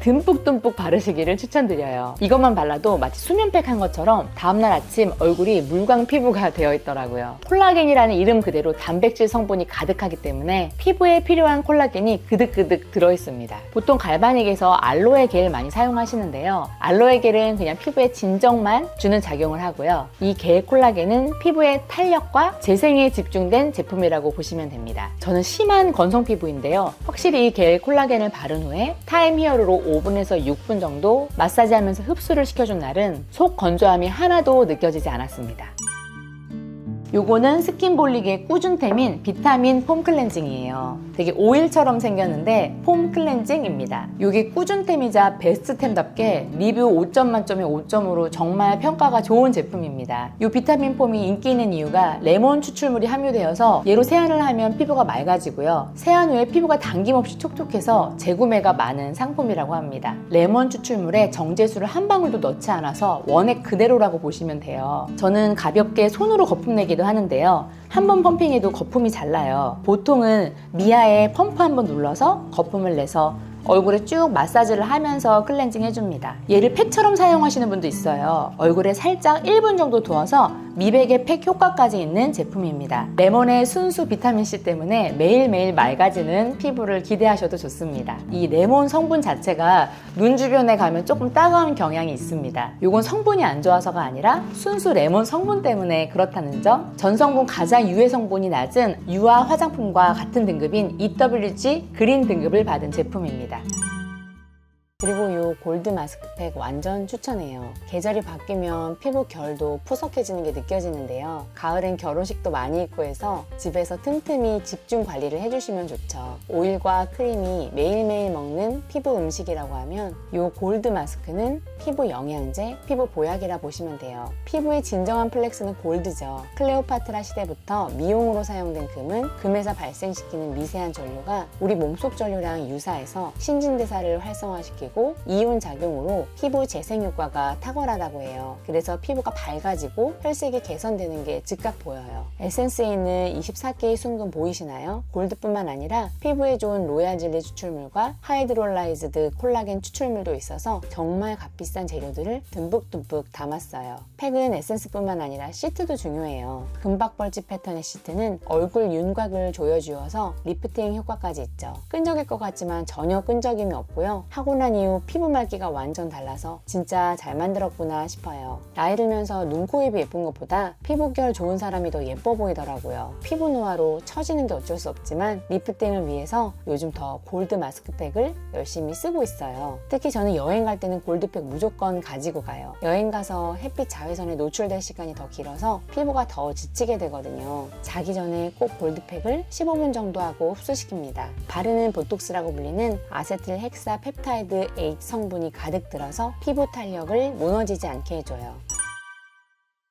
듬뿍듬뿍 바르시기를 추천드려요. 이것만 발라도 마치 수면팩 한 것처럼 다음날 아침 얼굴이 물광 피부가 되어 있더라고요. 콜라겐이라는 이름 그대로 단백질 성분이 가득하기 때문에 피부에 필요한 콜라겐이 그득그득 들어있습니다. 보통 갈바닉에서 알로에 겔 많이 사용하시는데요. 알로에 겔은 그냥 피부에 진정만 주는 작용을 하고요. 이 겔 콜라겐은 피부의 탄력과 재생에 집중된 제품이라고 보시면 됩니다. 저는 심한 건성 피부인데요. 확실히 이 겔 콜라겐을 바른 후에 타임 히어로로 5분에서 6분 정도 마사지하면서 흡수를 시켜준 날은 속 건조함이 하나도 느껴지지 않았습니다. 요거는 스킨볼릭의 꾸준템인 비타민 폼 클렌징이에요. 되게 오일처럼 생겼는데 폼 클렌징입니다. 요게 꾸준템이자 베스트템답게 리뷰 5점 만점에 5점으로 정말 평가가 좋은 제품입니다. 요 비타민 폼이 인기 있는 이유가 레몬 추출물이 함유되어서 얘로 세안을 하면 피부가 맑아지고요. 세안 후에 피부가 당김없이 촉촉해서 재구매가 많은 상품이라고 합니다. 레몬 추출물에 정제수를 한 방울도 넣지 않아서 원액 그대로라고 보시면 돼요. 저는 가볍게 손으로 거품 내기 도 하는데요. 한 번 펌핑해도 거품이 잘 나요. 보통은 미아에 펌프 한 번 눌러서 거품을 내서 얼굴에 쭉 마사지를 하면서 클렌징 해줍니다. 얘를 팩처럼 사용하시는 분도 있어요. 얼굴에 살짝 1분 정도 두어서 미백의 팩 효과까지 있는 제품입니다. 레몬의 순수 비타민C 때문에 매일매일 맑아지는 피부를 기대하셔도 좋습니다. 이 레몬 성분 자체가 눈 주변에 가면 조금 따가운 경향이 있습니다. 이건 성분이 안 좋아서가 아니라 순수 레몬 성분 때문에 그렇다는 점. 전 성분 가장 유해 성분이 낮은 유화 화장품과 같은 등급인 EWG 그린 등급을 받은 제품입니다. visitar. 그리고 이 골드 마스크팩 완전 추천해요. 계절이 바뀌면 피부 결도 푸석해지는 게 느껴지는데요. 가을엔 결혼식도 많이 있고 해서 집에서 틈틈이 집중 관리를 해주시면 좋죠. 오일과 크림이 매일매일 먹는 피부 음식이라고 하면 이 골드 마스크는 피부 영양제, 피부 보약이라 보시면 돼요. 피부의 진정한 플렉스는 골드죠. 클레오파트라 시대부터 미용으로 사용된 금은 금에서 발생시키는 미세한 전류가 우리 몸속 전류랑 유사해서 신진대사를 활성화시키고 이온 작용으로 피부 재생 효과가 탁월하다고 해요. 그래서 피부가 밝아지고 혈색이 개선되는 게 즉각 보여요. 에센스에 있는 24개의 순금 보이시나요? 골드뿐만 아니라 피부에 좋은 로얄 젤리 추출물과 하이드롤라이즈드 콜라겐 추출물도 있어서 정말 값비싼 재료들을 듬뿍듬뿍 담았어요. 팩은 에센스뿐만 아니라 시트도 중요해요. 금박벌집 패턴의 시트는 얼굴 윤곽을 조여주어서 리프팅 효과까지 있죠. 끈적일 것 같지만 전혀 끈적임이 없고요. 하고 난 이후 피부 맑기가 완전 달라서 진짜 잘 만들었구나 싶어요. 나이 들면서 눈, 코, 입이 예쁜 것보다 피부결 좋은 사람이 더 예뻐 보이더라고요. 피부 노화로 처지는 게 어쩔 수 없지만 리프팅을 위해서 요즘 더 골드 마스크팩을 열심히 쓰고 있어요. 특히 저는 여행 갈 때는 골드팩 무조건 가지고 가요. 여행 가서 햇빛 자외선에 노출될 시간이 더 길어서 피부가 더 지치게 되거든요. 자기 전에 꼭 골드팩을 15분 정도 하고 흡수시킵니다. 바르는 보톡스라고 불리는 아세틸 헥사 펩타이드 H 성분이 가득 들어서 피부 탄력을 무너지지 않게 해줘요.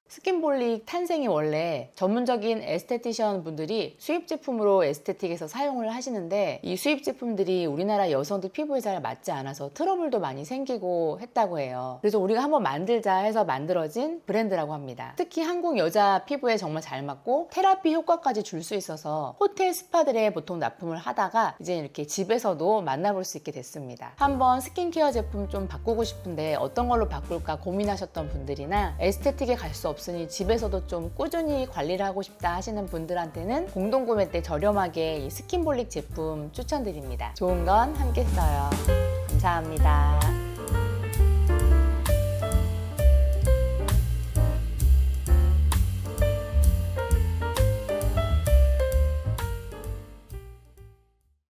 스킨볼릭 탄생이 원래 전문적인 에스테티션 분들이 수입 제품으로 에스테틱에서 사용을 하시는데 이 수입 제품들이 우리나라 여성들 피부에 잘 맞지 않아서 트러블도 많이 생기고 했다고 해요. 그래서 우리가 한번 만들자 해서 만들어진 브랜드라고 합니다. 특히 한국 여자 피부에 정말 잘 맞고 테라피 효과까지 줄 수 있어서 호텔 스파들에 보통 납품을 하다가 이제 이렇게 집에서도 만나볼 수 있게 됐습니다. 한번 스킨케어 제품 좀 바꾸고 싶은데 어떤 걸로 바꿀까 고민하셨던 분들이나 에스테틱에 갈 수 없으니 집에서도 좀 꾸준히 관리를 하고 싶다 하시는 분들한테는 공동구매 때 저렴하게 이 스킨볼릭 제품 추천드립니다. 좋은 건 함께 써요. 감사합니다.